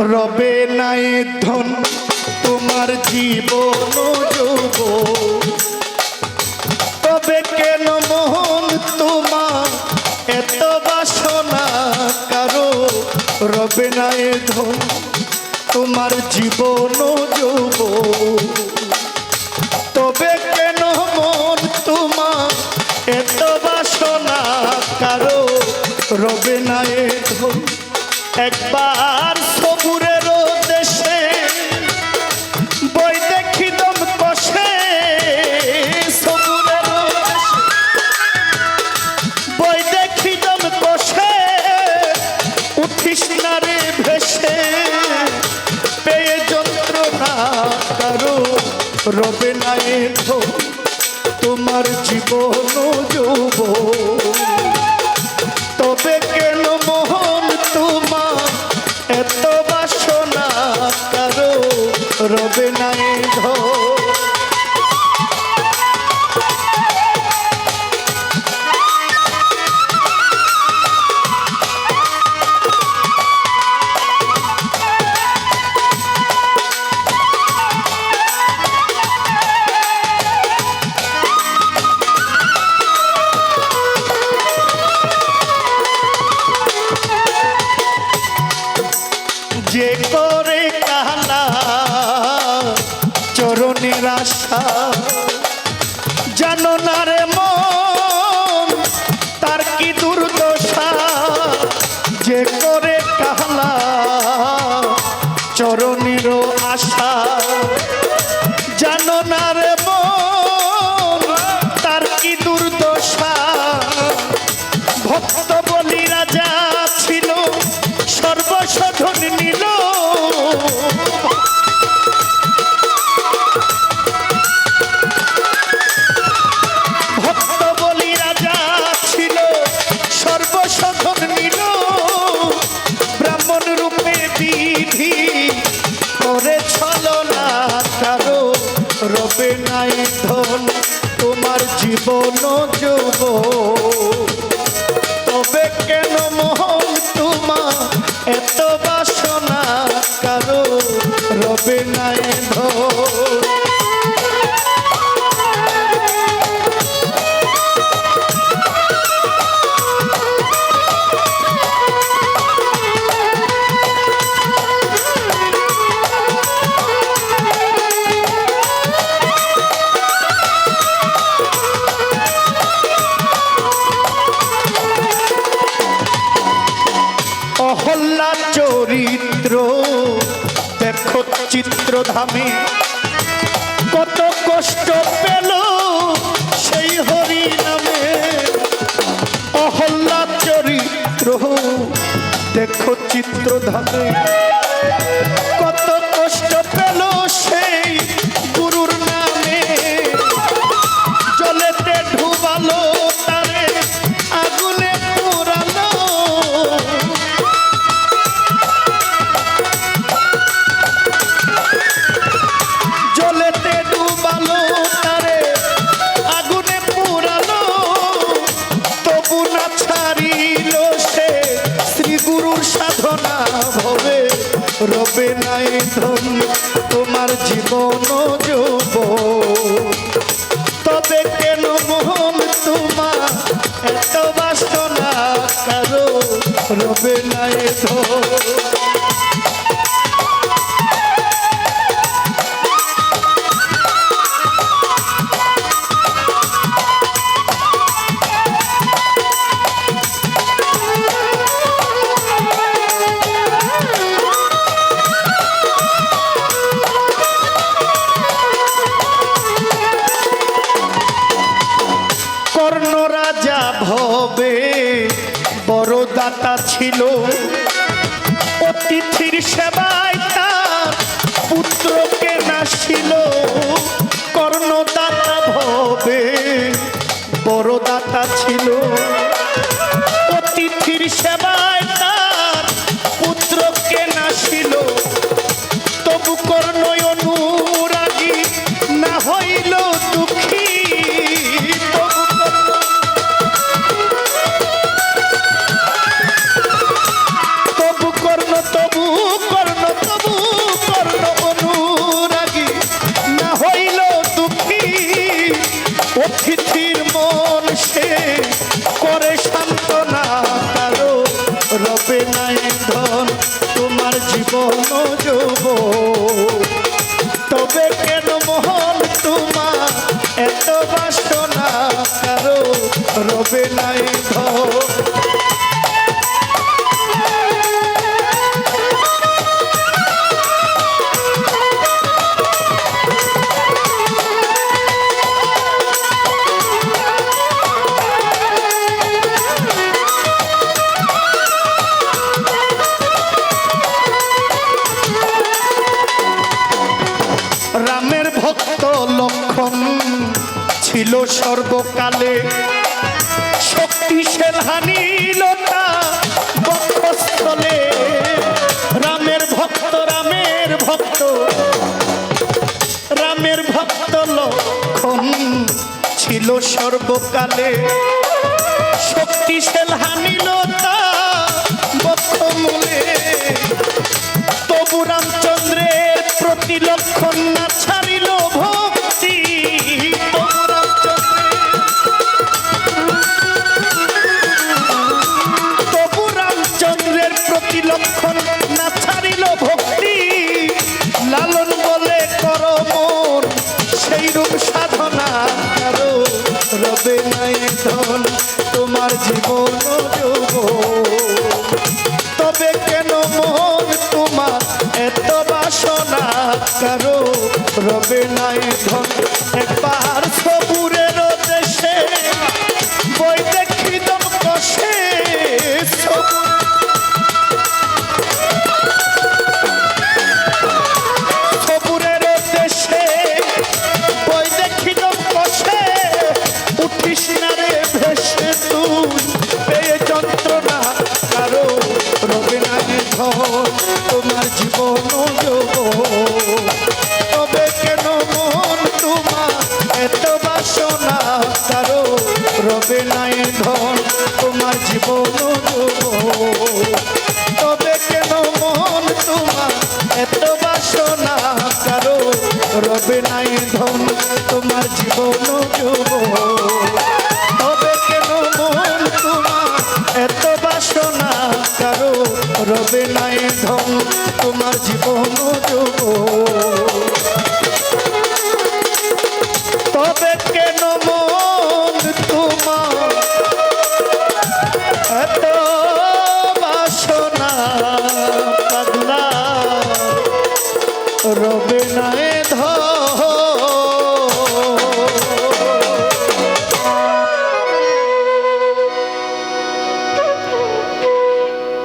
রবে নাই ধন, তোমার জীবন যৌব তবে কেন মোহন তোমার এত বাসনা? কারও রবে নাই ধন, তোমার জীবন যৌব তবে কেন মন তোমার এত বাসনা? কারও রবে নাই ধন, একবার রবে না তোমার জীবন যৌব তবে কেন মোহন তোমার এত বাসনা, কারও রবে না এঠো আশা রবে নাই ধন তোমার জীবন যৌব চিত্রধামে। কত কষ্ট পেল সেই হরি নামে অহল্লা চরিত্র দেখো চিত্রধামে। রবে নাই ধন তোমার জীবন যুব তবে কেন মোহন তোমার এত বাসনা কারও? রবে নাই ধন দাতা ছিল। অতিথির সেবায় তার পুত্রকে নাসিল কর্ণদাতা ভবে বড় দাতা ছিল। অতিথির সেবায় তার পুত্রকে নাসিল তবু কর্ণ যুব তবে কেন মহল তোমার এত বাসনা? কারও রবে নাই ধর সর্বকালে। শক্তিশাল হানিলতা বক্ষস্থলে। রামের ভক্ত রামের ভক্ত। রামের ভক্ত লক্ষণ ছিল সর্বকালে। শক্তিশাল হানিলতা বক্ষমূলে। তবু রামচন্দ্রের প্রতি লক্ষণ প্রতি লক্ষণ না ছাড়িল ভক্তি। লালন বলে কর মন সেই রূপ সাধনা রবে নাই ধন, তোমার জীবন যৌবন। নাই ধন তোমার জীবন যোগ তবে কেন মন তোমার এত বাসনা? কারও রবে নাই